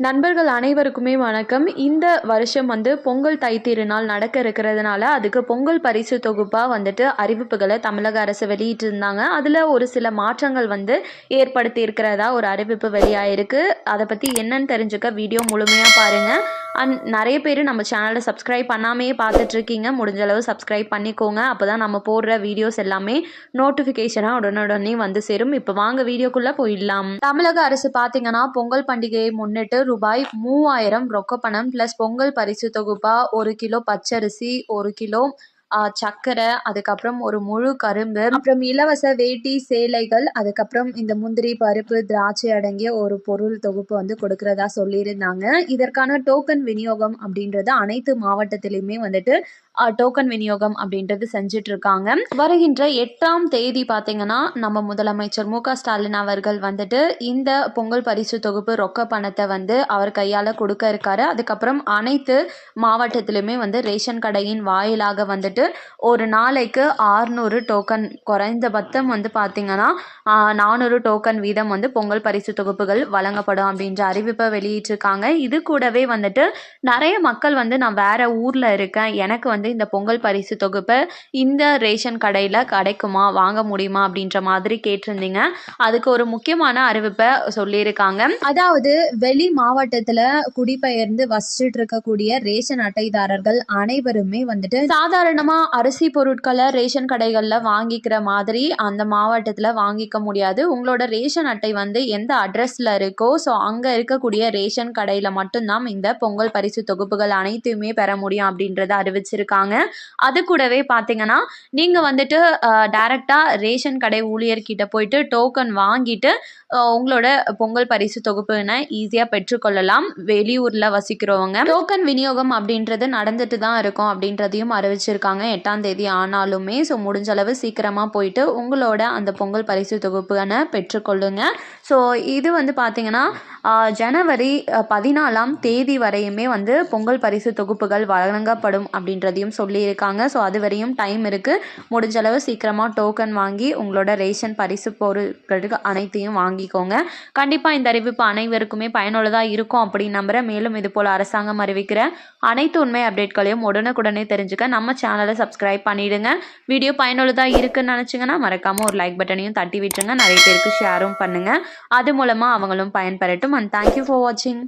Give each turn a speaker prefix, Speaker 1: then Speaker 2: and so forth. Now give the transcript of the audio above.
Speaker 1: நண்பர்கள் அனைவருக்குமே வணக்கம். இந்த வருஷம் வந்து பொங்கல் தைத்திருநாள் நடக்க இருக்கிறதுனால அதுக்கு பொங்கல் பரிசு தொகுப்பாக வந்துட்டு அறிவிப்புகளை தமிழக அரசு வெளியிட்டிருந்தாங்க. அதில் ஒரு சில மாற்றங்கள் வந்து ஏற்படுத்தி இருக்கிறதா ஒரு அறிவிப்பு வெளியாயிருக்கு. அதை பற்றி என்னன்னு தெரிஞ்சுக்க வீடியோ முழுமையாக பாருங்கள் அண்ட் நிறைய பேர் நம்ம சேனலை சப்ஸ்கிரைப் பண்ணாமே பார்த்துட்ருக்கீங்க. முடிஞ்ச அளவு சப்ஸ்கிரைப் பண்ணிக்கோங்க. அப்போ தான் நம்ம போடுற வீடியோஸ் எல்லாமே நோட்டிஃபிகேஷனாக உடனுடனே வந்து சேரும். இப்போ வாங்க வீடியோக்குள்ளே போயிடலாம். தமிழக அரசு பார்த்தீங்கன்னா பொங்கல் பண்டிகையை முன்னிட்டு ரூபாய் மூவாயிரம் ரொக்க பணம் ப்ளஸ் பொங்கல் பரிசு தொகுப்பாக ஒரு கிலோ பச்சரிசி ஒரு கிலோ சர்க்கரை அதுக்கப்புறம் ஒரு முழு கரும்பு அப்புறம் இலவச வேட்டி சேலைகள் அதுக்கப்புறம் இந்த முந்திரி பருப்பு திராட்சை அடங்கிய ஒரு பொருள் தொகுப்பு வந்து கொடுக்கறதா சொல்லியிருந்தாங்க. இதற்கான டோக்கன் விநியோகம் அப்படின்றது அனைத்து மாவட்டத்திலையுமே வந்துட்டு டோக்கன் விநியோகம் அப்படின்றது செஞ்சுட்டு இருக்காங்க வருகின்ற எட்டாம் தேதி பார்த்தீங்கன்னா நம்ம முதலமைச்சர் மு ஸ்டாலின் அவர்கள் வந்துட்டு இந்த பொங்கல் பரிசு தொகுப்பு ரொக்க பணத்தை வந்து அவர் கையால் கொடுக்க இருக்காரு. அதுக்கப்புறம் அனைத்து மாவட்டத்திலுமே வந்து ரேஷன் கடையின் வாயிலாக வந்துட்டு ஒரு நாளைக்கு ஆறுநூறு டோக்கன் குறைந்தபட்சம் வந்து பார்த்தீங்கன்னா நானூறு டோக்கன் வீதம் வந்து பொங்கல் பரிசு தொகுப்புகள் வழங்கப்படும் அப்படின்ற அறிவிப்பை வெளியிட்டிருக்காங்க. இது கூடவே வந்துட்டு நிறைய மக்கள் வந்து நான் வேற ஊரில் இருக்கேன் எனக்கு வந்து இந்த பொங்கல் பரிசு தொகுப்பை இந்த ரேஷன் கடையில் கிடைக்குமா வாங்க முடியுமா அப்படின்ற மாதிரி கேட்டிருந்தீங்க. அதுக்கு ஒரு முக்கியமான அறிவிப்பை சொல்லியிருக்காங்க.
Speaker 2: அதாவது வெளி மாவட்டத்தில் குடிபெயர்ந்து வசிச்சுட்டு இருக்கக்கூடிய ரேஷன் அட்டைதாரர்கள் அனைவருமே வந்துட்டு
Speaker 1: சாதாரணமா அரிசி பொருட்களை ரேஷன் கடைகளில் வாங்கிக்கிற மாதிரி அந்த மாவட்டத்தில் வாங்கிக்க முடியாது. உங்களோட ரேஷன் அட்டை வந்து எந்த அட்ரஸில் இருக்கோ ஸோ அங்கே இருக்கக்கூடிய ரேஷன் கடையில் மட்டும்தான் இந்த பொங்கல் பரிசு தொகுப்புகள் அனைத்தையுமே பெற முடியும் அப்படின்றத அறிவிச்சிருக்காங்க. அது கூடவே பார்த்தீங்கன்னா நீங்கள் வந்துட்டு டைரெக்டாக ரேஷன் கடை ஊழியர்கிட்ட போயிட்டு டோக்கன் வாங்கிட்டு உங்களோட பொங்கல் பரிசு தொகுப்புனை ஈஸியாக பெற்றுக்கொள்ளலாம். வெளியூரில் வசிக்கிறவங்க. டோக்கன் விநியோகம் அப்படின்றது நடந்துட்டு தான் இருக்கும் அப்படின்றதையும் அறிவிச்சிருக்காங்க. எட்டாம் தேதி ஆனாலுமே. ஸோ முடிஞ்ச அளவு சீக்கிரமாக போயிட்டு உங்களோட அந்த பொங்கல் பரிசு தொகுப்புகளை பெற்றுக்கொள்ளுங்க. ஸோ இது வந்து பார்த்தீங்கன்னா ஜனவரி பதினாலாம் தேதி வரையுமே வந்து பொங்கல் பரிசு தொகுப்புகள் வழங்கப்படும் அப்படின்றதையும் சொல்லியிருக்காங்க. ஸோ அது வரையும் டைம் இருக்குது முடிஞ்ச அளவு சீக்கிரமாக டோக்கன் வாங்கி உங்களோட ரேஷன் பரிசு பொருட்களுக்கு அனைத்தையும் வாங்கிக்கோங்க. கண்டிப்பாக இந்த அறிவிப்பு அனைவருக்குமே பயனுள்ளதாக இருக்கும் அப்படின்னு நம்புகிறேன் மேலும் இது போல் அரசாங்கம் அறிவிக்கிற அனைத்து உண்மை அப்டேட்களையும் உடனுக்குடனே தெரிஞ்சுக்க நம்ம சேனல் சப்ஸ்கிரைப் பண்ணிடுங்க. வீடியோ பயனுள்ளதாக இருக்குன்னு நினச்சிங்கன்னா மறக்காமல் ஒரு லைக் பட்டனையும் தட்டி விட்டுருங்க. நிறைய பேருக்கு ஷேரும் பண்ணுங்கள் அது மூலமாக அவங்களும் பயன்பெறட்டும். அண்ட் தேங்க்யூ ஃபார் வாட்சிங்